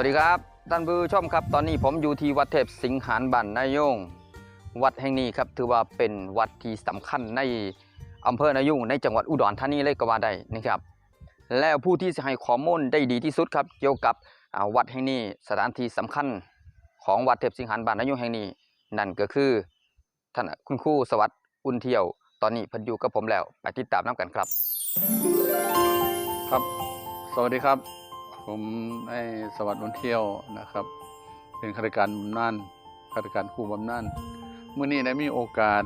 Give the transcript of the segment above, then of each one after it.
วัสดีครับท่านผู้ชมครับ ตอนนี้ผมอยู่ที่วัดเทพสิงหานบันนายง วัดแห่งนี้ครับถือว่าเป็นวัดที่สำคัญในอำเภอนายุงในจังหวัดอุดรธานีเลยก็ว่าได้นะครับ แล้วผู้ที่จะให้ข้อมูลได้ดีที่สุดครับ เกี่ยวกับวัดแห่งนี้สถานที่สำคัญของวัดเทพสิงหานบันนายงแห่งนี้ นั่นก็คือท่านคุณครูสวัสดิ์อุ่นเที่ยว ตอนนี้พันอยู่กับผมแล้วไปติดตามน้ำกันครับ ครับ สวัสดีครับ ผมไอ้สวัสดิ์วันเที่ยวนะครับ เป็นข้าราชการบำนาญข้าราชการครูบำนาญเมื่อนี้ได้มีโอกาส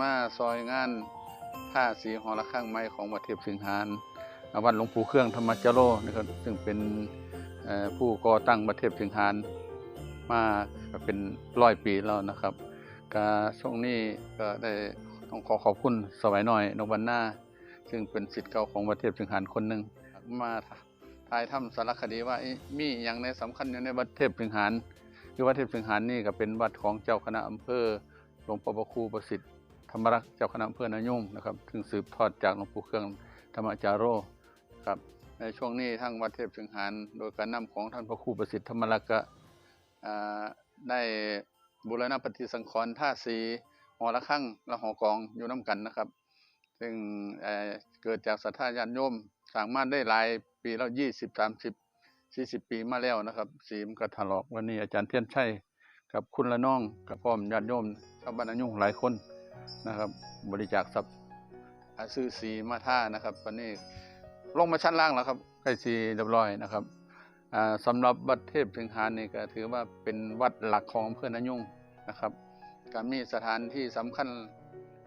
มาซอยงานท่าสีหอระฆังไม้ของวัดเทพสิงหานวัดหลวงปู่เครื่องธรรมจโรนะครับซึ่งเป็นผู้ก่อตั้งวัดเทพสิงหานมาเป็นร้อยปีแล้วนะครับกาช่วงนี้ก็ได้ต้องขอขอบคุณสวัยหน่อยนกวันหน้า ซึ่งเป็นสิทธิ์เก่าของวัดเทพสิงหานคนหนึ่งมาายทำสารคดีว่ามีอย่างในสำคัญอยู่ในวัดเทพสิงหานคือวัดเทพสิงหานนี่ก็เป็นวัดของเจ้าคณะอำเภอหลวงพ่อพระคูประสิทธิ์ธรรมรักษ์เจ้าคณะอำเภอนายุ่งนะครับซึ่งสืบทอดจากหลวงปู่เครื่องธรรมจาโรครับในช่วงนี้ทั้งวัดเทพสิงหานโดยการนำของท่านพระครูประสิทธิ์ธรรมรักษ์ก็ได้บูรณะปฏิสังขรณ์ท่าสีหอระฆังและหอกองอยู่น้กันนะครับ ซึ่งเอ่อเกิดจากศรัทธาญาติโยม สร้างมาได้หลายปีแล้วยี่สิบสามสิบสี่สิบปีมาแล้วนะครับ สีมกระถลอกวันนี้อาจารย์เทียนชัยกับคุณละน้องกับพ่อมญาติโยมชาวบ้านอายุหลายคนนะครับ บริจาคทรัพย์อ่าซื้อสีมาท่านะครับวันนี้ลงมาชั้นล่างแล้วครับใกล้สีเรียบร้อยนะครับอ่าสำหรับวัดเทพสิงหานนี่ก็ถือว่าเป็นวัดหลักของอำเภอนายุ่งนะครับก็มีสถานที่สำคัญ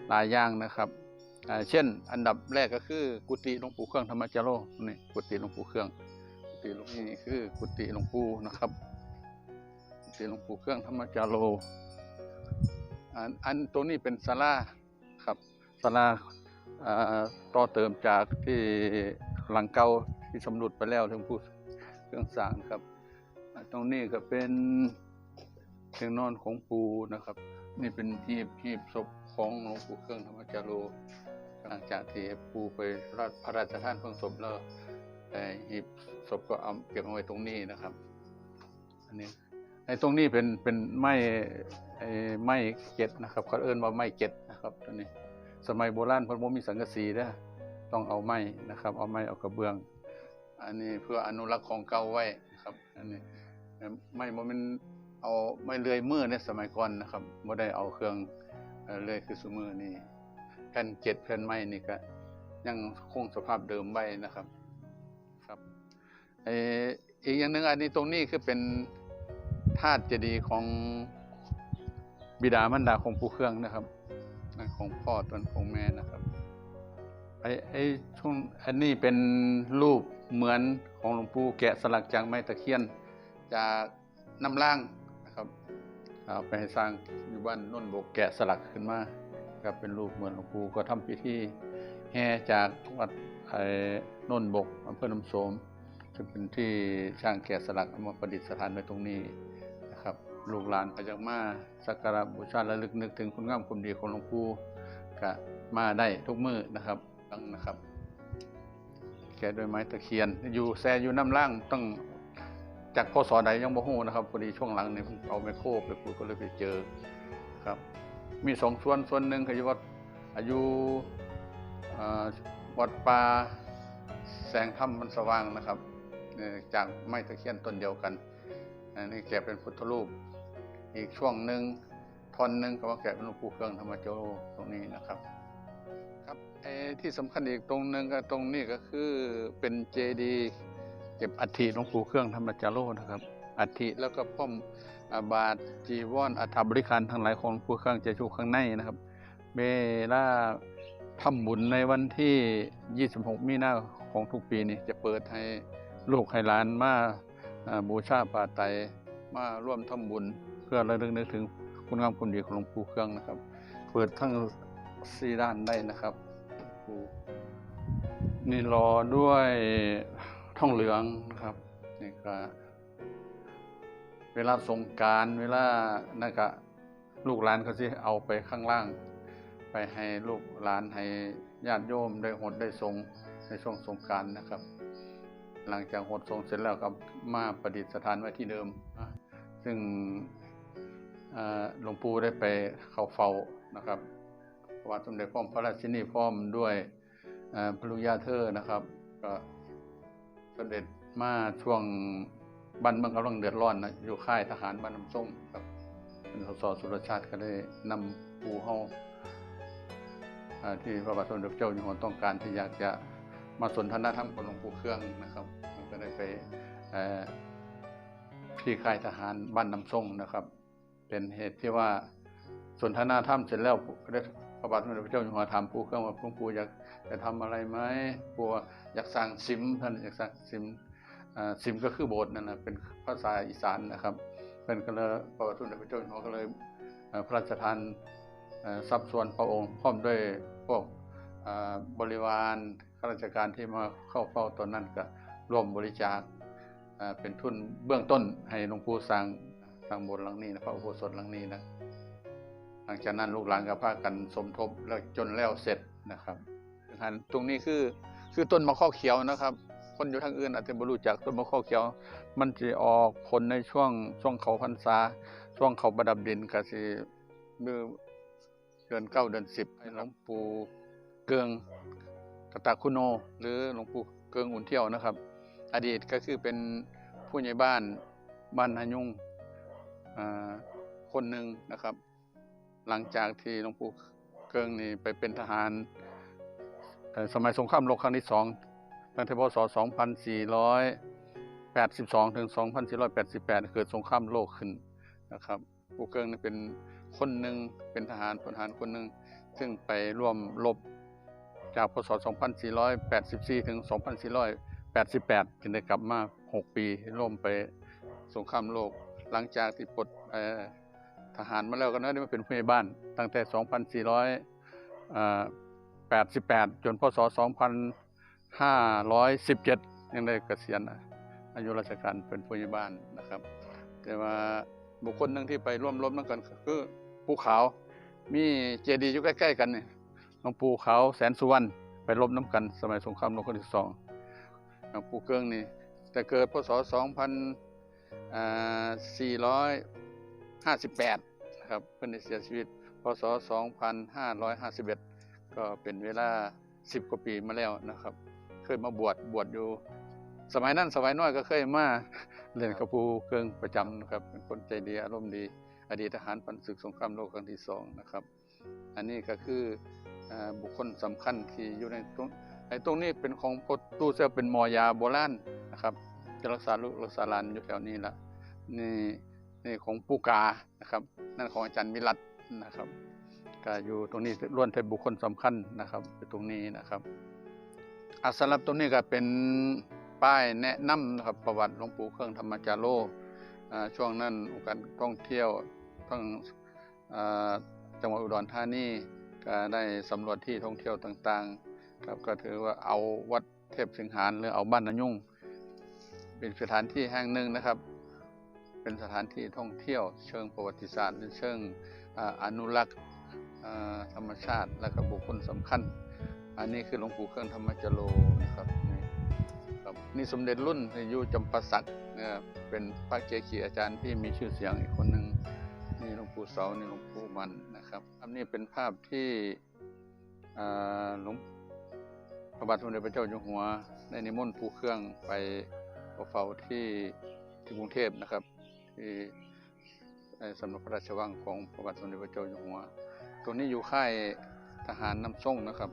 หลายอย่างนะครับ เช่น อันดับแรกก็คือ กุฏิหลวงปู่เครื่องธรรมจาโรนี่กุฏิหลวงปู่เครื่อง กุฏิหลวงนี่คือกุฏิหลวงปู่นะครับ กุฏิหลวงปู่เครื่องธรรมจาโรอันอันตัวนี้เป็นศาลาครับศาลาต่อเติมจากที่หลังเก่าที่สำรุดไปแล้วถึงผู้เครื่องสางครับ ตรงนี้ก็เป็นเตียงนอนของปู่นะครับ นี่เป็นหีบหีบศพของหลวงปู่เครื่องธรรมจาโร หลังจากที่ปูไปรพระราชทานเพลิงศพแล้วแต่หีบศพก็เอาเก็บเอาไว้ตรงนี้นะครับ อันนี้ในตรงนี้เป็นเป็นไม้ไอ้ไม้เก็ดนะครับเขาเอิ้นว่าไม้เก็ดนะครับตัวนี้ สมัยโบราณเพิ่นบ่มีสังกะสีเด้อต้องเอาไม้นะครับ เอาไม้เอากระเบื้อง อันนี้เพื่ออนุรักษ์ของเก่าไว้นะครับ อันนี้ไม้บ่แม่นเอาไม้เลื่อยมือในสมัยก่อนนะครับบ่ได้เอาเครื่องเอ่อเลื่อยคือซุมือนี่ แผ่นเจ็ดแผ่นไม้นี่ก็ยังคงสภาพเดิมไว้นะครับ ครับอออีกอย่างหนึ่งอันนี้ตรงนี้คือเป็นธาตุเจดีย์ของบิดามารดาของปู่เครื่องนะครับของพ่อตนของแม่นะครับไอ้ไอ้ช่วงอันนี้เป็นรูปเหมือนของหลวงปู่แกะสลักจากไม้ตะเคียน จากน้ำล่างนะครับเอาไปสร้างอยู่บ้านนนบกแกะสลักขึ้นมา ครับเป็นรูปเหมือนหลวงปู่ก็ทำพิธีแห่จากวัดไอ้โนนบกอำเภอน้ำโสมซึ่งเป็นที่ช่างแกะสลักมาประดิษฐานไว้ตรงนี้นะครับ ลูกหลานก็จะมาสักการะบูชาและลึกนึกถึงคุณงามความดีของหลวงปู่ก็มาได้ทุกมือนะครับตั้งนะครับ แกะด้วยไม้ตะเคียน อยู่แซอยู่น้ำล่างต้องจากพศใดยังบ่ฮู้นะครับพอดีช่วงหลังนี่เพิ่งเอาไมโครไปขุดก็เลยไปเจอครับ มีสองส่วนส่วนหนึ่งคือวัดอายุอ่าวัดป่าแสงธรรมมันสว่างนะครับจากไม้ตะเคียนต้นเดียวกันอันนี้แกะเป็นพุทธรูป อีกช่วงหนึ่งท่อนหนึ่งก็ว่าแกะเป็นหลวงปู่เครื่องธรรมโจโรตรงนี้นะครับครับไอ้ที่สำคัญอีกตรงหนึ่งก็ตรงนี้ก็คือเป็นเจดีย์เก็บอัฐิหลวงปู่เครื่องธรรมจาโรนะครับ อัฐิแล้วก็พ่อมอาบาทจีวรอัฐบริการทั้งหลายของผู้ข้างจะชูข้างในนะครับเวลาทำบุญในวันที่ 26 มีนาของทุกปีนี่จะเปิดให้ลูกให้หลานมาบูชาป่าไตมาร่วมทำบุญ เพื่อระลึกนึกถึงคุณงามคุณดีของหลวงปู่เครื่องนะครับ เปิดทั้งสี่ด้านได้นะครับ นี่รอด้วยท่องเหลืองนะครับนี่ก็ เวลาสงการเวลานั่นก็ลูกหลานเขาสิเอาไปข้างล่าง ไปให้ลูกหลานให้ญาติโยมได้หดได้ทรงในช่วงสงการนะครับ หลังจากหดทรงเสร็จแล้วก็มาประดิษฐานไว้ที่เดิมนะซึ่งหลวงปู่ได้ไปเข้าเฝ้านะครับพระบาทสมเด็จพระพระราชินีพร้อมด้วยพระลูกยาเธอนะครับ ก็เสด็จมาช่วง บ้านเมืองกำลังเดือดร้อนนะอยู่ค่ายทหารบ้านน้ำส้มครับเป็นสสสุรชาติก็ได้นำปูเฮาอ่าที่พระบาทสมเด็จพระเจ้าอยู่หัวต้องการที่อยากจะมาสนทนาธรรมกับหลวงปู่เครื่องนะครับก็ได้ไปที่ค่ายทหารบ้านน้ำส้มนะครับ เป็นเหตุที่ว่าสนทนาธรรมเสร็จแล้วได้พระบาทสมเด็จพระเจ้าอยู่หัวถามปู่เครื่องว่าหลวงปู่อยากจะทำอะไรไหมปู่อยากสร้างซิมท่านอยากสร้างซิม ซิมก็คือโบสถ์นั่นนะเป็นภาษาอีสานนะครับ เป็นก็เลยพระบาทสมเด็จพระเจ้าอยู่หัวก็เลยพระราชทานทรัพย์ส่วนพระองค์พร้อมด้วยพวกบริวารข้าราชการที่มาเข้าเฝ้าตอนนั้นก็ร่วมบริจาคเป็นทุนเบื้องต้นให้หลวงปู่สร้างสร้างโบสถ์หลังนี้นะพระอุโบสถหลังนี้นะหลังจากนั้นลูกหลานก็พากันสมทบแล้วจนแล้วเสร็จนะครับอันตรงนี้คือคือต้นมะข้อเขียวนะครับ คนอยู่ทางอื่นอาจจะไม่รู้จักต้นมะข้อเขียว มันจะออกผลในช่วงช่วงเขาพรรษา ช่วงเขาประดับดินก็สิมือเดือนเก้าเดือนสิบหลวงปู่เกืองกตาคุโน หรือหลวงปู่เกืองอุ่นเที่ยวนะครับ อดีตก็คือเป็นผู้ใหญ่บ้านบ้านนายุงอ่าคนหนึ่งนะครับ หลังจากที่หลวงปู่เกิงนี่ไปเป็นทหารสมัยสงครามโลกครั้งที่สอง ตั้งแต่พศ 2482 ถึง 2488 เกิดสงครามโลกขึ้นนะครับปู่เกิงนี่เป็นคนหนึ่งเป็นทหารพลทหารคนหนึ่งซึ่งไปร่วมรบจากพศ 2484 ถึง 2488 จึงได้กลับมา 6 ปีร่วมไปสงครามโลก หลังจากที่ปลดทหารมาแล้วก็นได้มาเป็นผู้ใหญ่บ้าน ตั้งแต่ 2488 จนพศ 2 2517 ยังได้เกษียณอายุราชการเป็นผู้ใหญ่บ้านนะครับ แต่ว่าบุคคลหนึ่งที่ไปร่วมรบนั่นกันก็คือภูเขามีเจดีย์อยู่ใกล้ ๆ กันนี่หลวงปู่ขาวแสนสุวรรณไปรบน้ำกัน สมัยสงครามโลกครั้งที่สองหลวงปู่เกิงนี่แต่เกิดพศ 2458 นะครับเพิ่นเสียชีวิต พศ 2551 ก็เป็นเวลา 10 กว่าปีมาแล้วนะครับ เคยมาบวชบวชอยู่ สมัยนั้นสมัยน้อยก็เคยมาเล่นกับปูเกิงประจำนะครับ เป็นคนใจดีอารมณ์ดี อดีตทหารปันศึกสงครามโลกครั้งที่สองนะครับ อันนี้ก็คืออบุคคลสำคัญที่อยู่ในตรงไอ้ตรงนี้เป็นของพตู้เสื้อเป็นมอยาโบราณนะครับจะรักษาลูกรักษาหลานอยู่แถวนี้ละนี่นี่ของปูกานะครับ นั่นของอาจารย์มิรัตนะครับก็อยู่ตรงนี้ล้วนแต่บุคคลสำคัญนะครับอยู่ตรงนี้นะครับ สำหรับตรงนี้ก็เป็นป้ายแนะนำนะครับประวัติหลวงปู่เครื่องธรรมจาโรอ่าช่วงนั้นองค์การท่องเที่ยวทั้งจังหวัดอุดรธานีก็ได้สำรวจที่ท่องเที่ยวต่างๆครับก็ถือว่าเอาวัดเทพสิงหานหรือเอาบ้านนายุ่ง เป็นสถานที่แห่งหนึ่งนะครับ เป็นสถานที่ท่องเที่ยว เชิงประวัติศาสตร์เชิงออนุรักษ์ธรรมชาติและก็บุคคลสำคัญ อันนี้คือหลวงปู่เครื่องธรรมจโรนะครับนี่ครับนี่สมเด็จรุ่นที่อยู่จำปาสักนะครับเป็นพระเกจิอาจารย์ที่มีชื่อเสียงอีกคนหนึ่งนี่หลวงปู่เสานี่หลวงปู่มันนะครับอันนี้เป็นภาพที่หลวงพระบาทสมเด็จพระเจ้าอยู่หัวได้นิมนต์ปู่เครื่องไปเฝ้าที่ที่กรุงเทพนะครับ ที่สำนักพระราชวังของพระบาทสมเด็จพระเจ้าอยู่หัวตรงนี้อยู่ค่ายทหารน้ำส่งนะครับ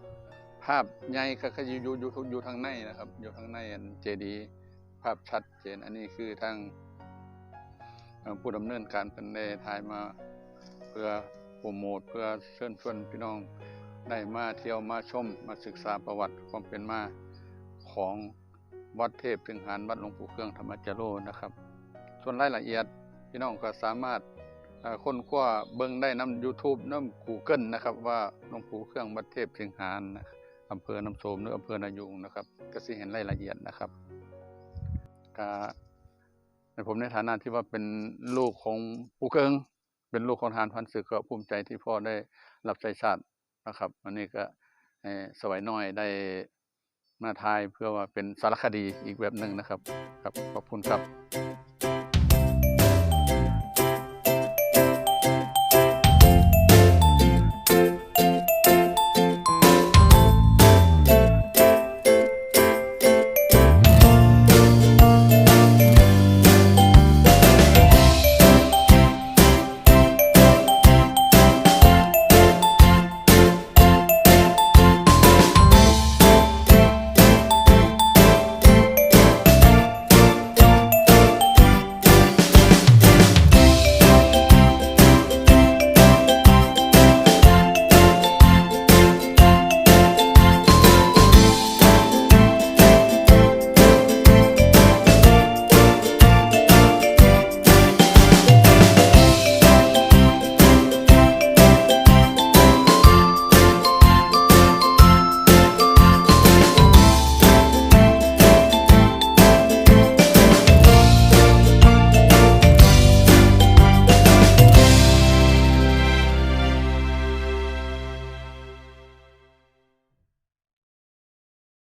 ภาพใหญ่ก็คืออยู่อยู่อยู่ทางในนะครับ อยู่ทางในอันเจดีภาพชัดเจน อันนี้คือทางผู้ดำเนินการเป็นได้ถ่ายมาเพื่อโปรโมทเพื่อเชิญชวนพี่น้องได้มาเที่ยวมาชมมาศึกษาประวัติความเป็นมาของวัดเทพถึงหารวัดหลวงปู่เครื่องธรรมจโรนะครับ ส่วนรายละเอียดพี่น้องก็สามารถค้นคว้าเบิ่งได้น้ำ YouTube น้ำ Google นะครับ ว่าหลวงปู่เครื่องวัดเทพถึงหารนะครับ อำเภอน้ำโสมหรืออำเภอนายุงนะครับก็สิเห็นรายละเอียดนะครับก็ในผมในฐานะที่ว่าเป็นลูกของปู่เกิง เป็นลูกของทารพันศึกก็ภูมิใจที่พ่อได้รับใช้ชาตินะครับวันนี้ก็สวัยน้อยได้มาทายเพื่อว่าเป็นสารคดีอีกแบบหนึ่งนะครับครับขอบคุณครับ